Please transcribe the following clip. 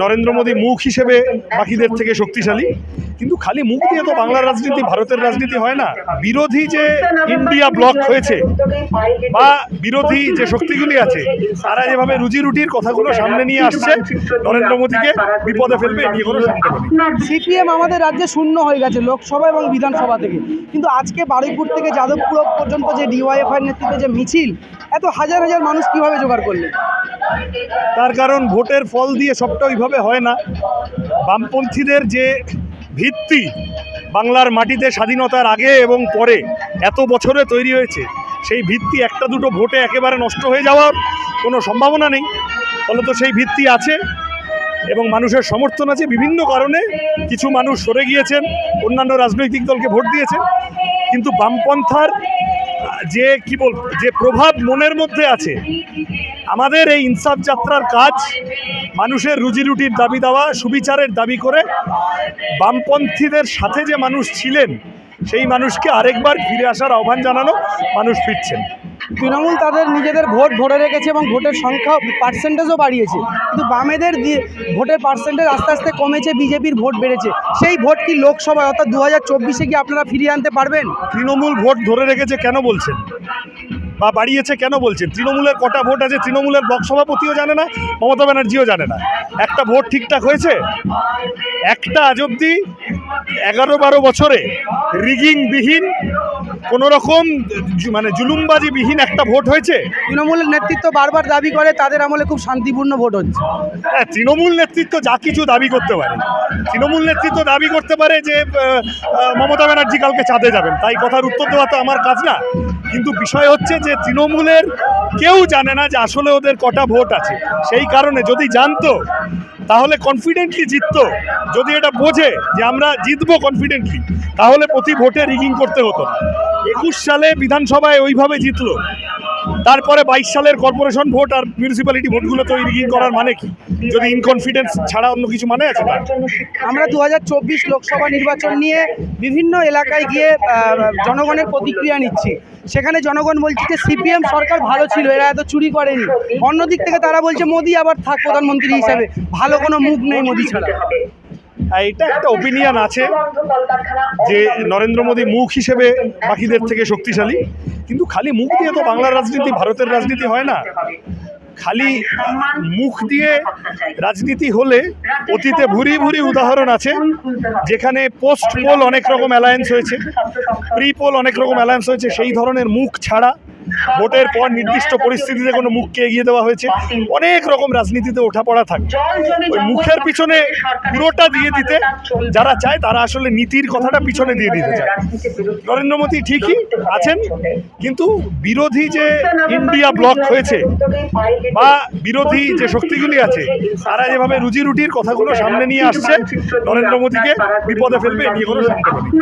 নরেন্দ্র মোদী মুখ হিসেবে বাকিদের থেকে শক্তিশালী। কিন্তু খালি মুখ দিয়ে তো বাংলার রাজনীতি, ভারতের রাজনীতি হয় না। বিরোধী যে ইন্ডিয়া ব্লক হয়েছে বা বিরোধী যে শক্তিগুলি আছে, তারা যেভাবে রুজি রুটির কথাগুলো সামনে নিয়ে আসছে, নরেন্দ্র মোদীকে বিপদে ফেলবে এ নিয়ে কোনো সিপিএম আমাদের রাজ্যে শূন্য হয়ে গেছে, লোকসভা এবং বিধানসভা থেকে। কিন্তু আজকে বারুইপুর থেকে যাদবপুর পর্যন্ত যে ডিওয়াইএফআই নেতৃত্বে যে মিছিল, এত হাজার হাজার মানুষ কীভাবে জোগাড় করলেন? তার কারণ ভোটের ফল দিয়ে সবটা ওইভাবে হয় না। বামপন্থীদের যে ভিত্তি বাংলার মাটিতে স্বাধীনতার আগে এবং পরে এত বছরে তৈরি হয়েছে, সেই ভিত্তি একটা দুটো ভোটে একেবারে নষ্ট হয়ে যাওয়ার কোনো সম্ভাবনা নেই। ফলত সেই ভিত্তি আছে এবং মানুষের সমর্থন আছে। বিভিন্ন কারণে কিছু মানুষ সরে গিয়েছেন, অন্যান্য রাজনৈতিক দলকে ভোট দিয়েছেন। কিন্তু বামপন্থার যে কি বল, যে প্রভাব মনের মধ্যে আছে, আমাদের এই ইনসাফ যাত্রার কাজ, মানুষের রুজি রুটির দাবি দেওয়া, সুবিচারের দাবি করে বামপন্থীদের সাথে যে মানুষ ছিলেন সেই মানুষকে আরেকবার ফিরে আসার আহ্বান জানানো মানুষ ফিরছেন। তৃণমূল তাদের নিজেদের ভোট ধরে রেখেছে এবং ভোটের সংখ্যা পার্সেন্টেজও বাড়িয়েছে। কিন্তু বামেদের দিয়ে ভোটের পার্সেন্টেজ আস্তে আস্তে কমেছে বিজেপির ভোট বেড়েছে। সেই ভোট কি লোকসভায় অর্থাৎ দু হাজার চব্বিশে কি আপনারা ফিরিয়ে আনতে পারবেন? তৃণমূল ভোট ধরে রেখেছে কেন বলছেন? বা বাড়িয়েছে কেন বলছেন? তৃণমূলের কটা ভোট আছে? তৃণমূলের ব্লক সভাপতিও জানে না মমতা ব্যানার্জিও জানে না। একটা ভোট ঠিকঠাক হয়েছে? একটা আজ অব্দি এগারো বারো বছরে রিগিংবিহীন কোনো রকম মানে জুলুমবাজিবিহীন একটা ভোট হয়েছে? তৃণমূলের নেতৃত্ব বারবার দাবি করে তাদের আমলে খুব শান্তিপূর্ণ ভোট হচ্ছে। হ্যাঁ তৃণমূল নেতৃত্ব যা কিছু দাবি করতে পারে। তৃণমূল নেতৃত্ব দাবি করতে পারে যে মমতা ব্যানার্জি কালকে চাঁদে যাবেন। তাই কথার উত্তর দেওয়া তো আমার কাজ না। কিন্তু বিষয় হচ্ছে যে তৃণমূলের কেউ জানে না যে আসলে ওদের কটা ভোট আছে। সেই কারণে যদি জানতো তাহলে কনফিডেন্টলি জিততো। যদি এটা বোঝে যে আমরা জিতবো কনফিডেন্টলি তাহলে প্রতি ভোটে রিগিং করতে হতো একুশ সালে বিধানসভায় ওইভাবে জিতলো। তারপরে বাইশ সালের কর্পোরেশন ভোট আর মিউনিসিপ্যালিটি ভোটগুলো তো রিগিং করার মানে কি? যদি ইনকনফিডেন্স ছাড়া অন্য কিছু মানে আছে? আমরা দু হাজার চব্বিশ লোকসভা নির্বাচন নিয়ে বিভিন্ন এলাকায় গিয়ে জনগণের প্রতিক্রিয়া নিচ্ছি। সেখানে জনগণ বলছে যে সিপিএম সরকার ভালো ছিল, এরা এত চুরি করেনি। অন্যদিক থেকে তারা বলছে, মোদি আবার থাক প্রধানমন্ত্রী হিসেবে। ভালো কোনো মুখ নেই মোদি ছাড়া। এটা একটা ওপিনিয়ন আছে যে নরেন্দ্র মোদী মুখ হিসেবে বাকিদের থেকে শক্তিশালী। কিন্তু খালি মুখ দিয়ে তো বাংলার রাজনীতি, ভারতের রাজনীতি হয় না। খালি মুখ দিয়ে রাজনীতি হলে অতীতে ভুরি ভুরি উদাহরণ আছে, যেখানে পোস্ট পোল অনেক রকম অ্যালায়েন্স হয়েছে প্রি পোল অনেক রকম অ্যালায়েন্স হয়েছে, সেই ধরনের মুখ ছাড়া ভোটের পর নির্দিষ্ট পরিস্থিতিতে কোনো মুখকে এগিয়ে দেওয়া হয়েছে। অনেক রকম রাজনীতিতে ওঠাপড়া থাকে। ওই মুখের পিছনে পুরোটা দিয়ে দিতে যারা চায় তারা আসলে নীতির কথাটা পিছনে দিয়ে দিতে চায়। নরেন্দ্র মোদী ঠিকই আছেন কিন্তু বিরোধী যে ইন্ডিয়া ব্লক হয়েছে বা বিরোধী যে শক্তিগুলি আছে তারা যেভাবে রুজি রুটির কথাগুলো সামনে নিয়ে আসছে নরেন্দ্র মোদীকে বিপদে ফেলবে এ নিয়ে কোনো সন্দেহ নেই।